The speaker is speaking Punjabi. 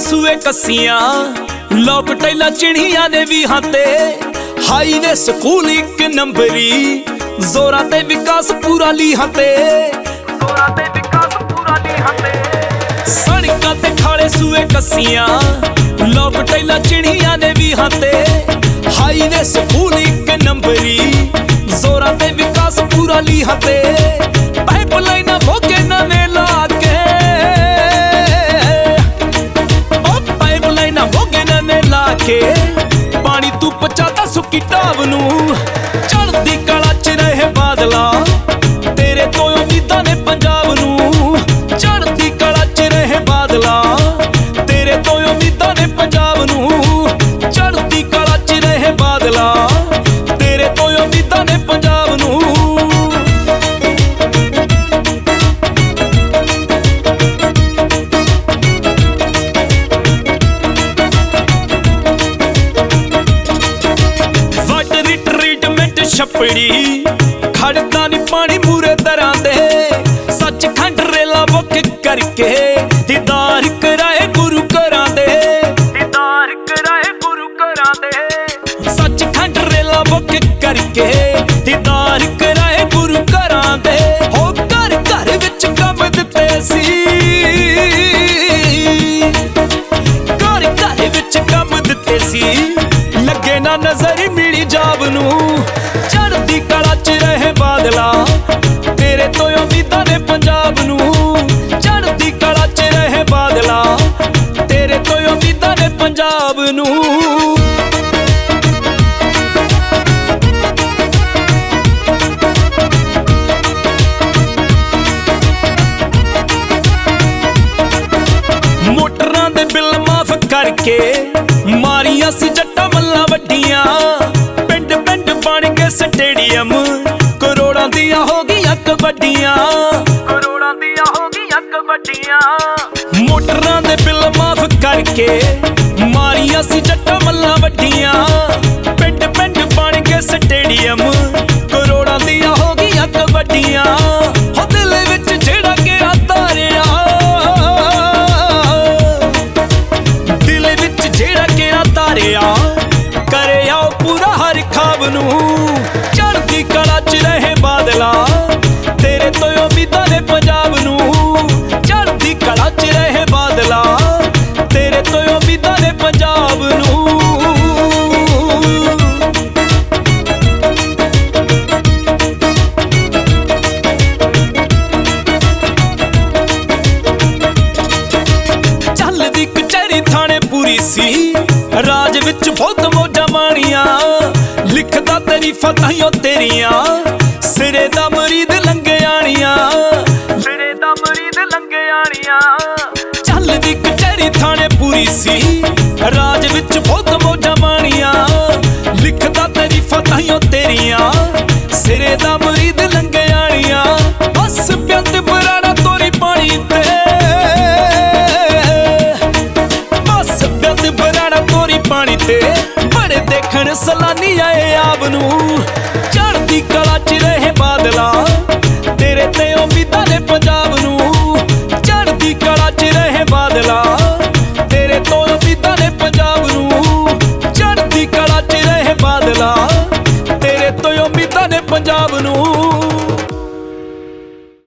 ਸੂਏ ਕੱਸੀਆਂ ਲੋਕ ਟੈਲਾ ਚਿੜੀਆਂ ਦੇ ਵੀ ਤੇ ਹਾਈਵੇ ਸਕੂਲ ਇੱਕ ਨੰਬਰੀ ਜ਼ੋਰਾਂ ਤੇ ਵਿਕਾਸ ਪੂਰਾ ਲੀਹਾਂ ਤੇ ਜ਼ੋਰਾਂ ਤੇ ਵਿਕਾਸ ਪੂਰਾ ਲੀਹਾਂ ਤੇ ਸੜਕਾਂ ਤੇ ਖਾਲੇ ਸੂਏ ਕੱਸੀਆਂ ਲੋਕ ਟੈਲਾ ਚਿੜੀਆਂ ਦੇ ਵੀ ਤੇ ਹਾਈਵੇ ਸਕੂਲ ਇੱਕ ਨੰਬਰੀ ਜ਼ੋਰਾਂ ਤੇ ਵਿਕਾਸ ਪੂਰਾ ਲੀਹਾਂ ਤੇ ਪਾਈਪਲਾਈਨਾਂ ਕੇ ਪਾਣੀ ਤੂੰ ਪਚਾਤਾ ਸੁੱਕੀ ਢਾਬ ਨੂੰ। ਚੜਦੀ ਕਲਾ ਚ ਰਹੇ ਬਾਦਲਾ, ਤੇਰੇ ਤੋਂ ਉਮੀਦਾਂ ਨੇ ਪੰਜਾਬ ਨੂੰ। ਚੜਦੀ ਕਲਾ ਚ ਰਹੇ ਬਾਦਲਾ, ਤੇਰੇ ਤੋਂ ਉਮੀਦਾਂ ਨੇ ਪੰਜਾਬ ਨੂੰ। ਚੜਦੀ ਕਲਾ ਚ ਰਹੇ ਬਾਦਲਾ, ਤੇਰੇ ਤੋਂ ਉਮੀਦਾਂ ਨੇ ਪੰਜਾਬ ਟ੍ਰੀਟਮੈਂਟ ਛਪੜੀ। ਖੜਦਾ ਨਹੀਂ ਪਾਣੀ ਮੂਰੇ ਦਰਾਂ ਦੇ। ਸੱਚ ਖੰਡ ਰੇਲਾ ਬੁੱਕ ਕਰਕੇ ਦੀਦਾਰ ਕਰਾਏ ਗੁਰੂ ਘਰਾਂ ਦੇ। ਦੀਦਾਰ ਕਰਾਏ ਗੁਰੂ ਘਰਾਂ ਦੇ। ਸੱਚ ਰੇਲਾ ਬੁੱਕ ਕਰਕੇ ਦੀਦਾਰ ਕਰਾਏ ਗੁਰੂ ਘਰਾਂ ਦੇ। ਹੋ ਘਰ ਘਰ ਵਿੱਚ ਕੰਮ ਦਿੱਤੇ ਸੀ। ਘਰ ਘਰ ਵਿੱਚ ਕੰਮ ਦਿੱਤੇ ਸੀ। ਲੱਗੇ ਨਾ ਨਜ਼ਰ ਰਹੇ ਤੇਰੇ ਤੋਂ ਉਮੀਦਾਂ ਨੇ ਪੰਜਾਬ ਨੂੰ ਚੜਦੀ ਕਲਾ ਚ ਰਹੇ ਬਾਦਲਾ। ਤੇਰੇ ਤੋਂ ਉਮੀਦਾਂ ਨੇ ਪੰਜਾਬ ਨੂੰ। ਮੋਟਰਾਂ ਦੇ ਬਿੱਲ ਮਾਫ ਕਰਕੇ ਮਾਰੀਆਂ ਸੀ ਜੱਟਾਂ ਮੱਲਾਂ ਵੱਡੀਆਂ। ਪਿੰਡ ਪਿੰਡ ਬਣ ਗਏ ਸਟੇਡੀਅਮ। ਦੀਆਂ ਹੋ ਗਈਆਂ ਕਬੱਡੀਆਂ ਕਰੋੜਾਂ ਦੀਆਂ ਹੋ ਗਈਆਂ ਕਬੱਡੀਆਂ ਮੋਟਰਾਂ ਦੇ ਬਿੱਲ ਮਾਫ ਕਰਕੇ ਰਾਜ ਵਿੱਚ ਬਹੁਤ ਮੋਜਾਂ ਮਾਣੀਆਂ। ਲਿਖਦਾ ਤਾਰੀਫਾਂ ਤਾਈਓ ਤੇਰੀਆਂ। ਸਿਰੇ ਦਾ ਮਰੀਦ ਲੰਗਿਆਣੀਆਂ ਸਿਰੇ ਦਾ ਮਰੀਦ ਲੰਗਿਆਣੀਆਂ ਚੱਲਦੀ ਕਚਹਿਰੀ ਥਾਣੇ ਪੂਰੀ ਸੀ। ਰਾਜ ਵਿੱਚ ਬਹੁਤ ਮੋਜਾਂ ਮਾਣੀਆਂ। ਬੜੇ ਸਲਾਨੀ ਆਏ ਆਪ ਨੂੰ ਚੜਦੀ ਕਲਾ ਚ ਰਹੇ ਬਾਦਲਾ, ਤੇਰੇ ਤੇ ਉਮੀਦਾਂ ਨੇ ਪੰਜਾਬ ਨੂੰ ਚੜਦੀ ਕਲਾ ਚ ਰਹੇ ਬਾਦਲਾ, ਤੇਰੇ ਤੋਂ ਉਮੀਦਾਂ ਨੇ ਪੰਜਾਬ ਨੂੰ ਚੜਦੀ ਕਲਾ ਚ ਰਹੇ ਬਾਦਲਾ, ਤੇਰੇ ਤੋਂ ਉਮੀਦਾਂ ਨੇ ਪੰਜਾਬ ਨੂੰ।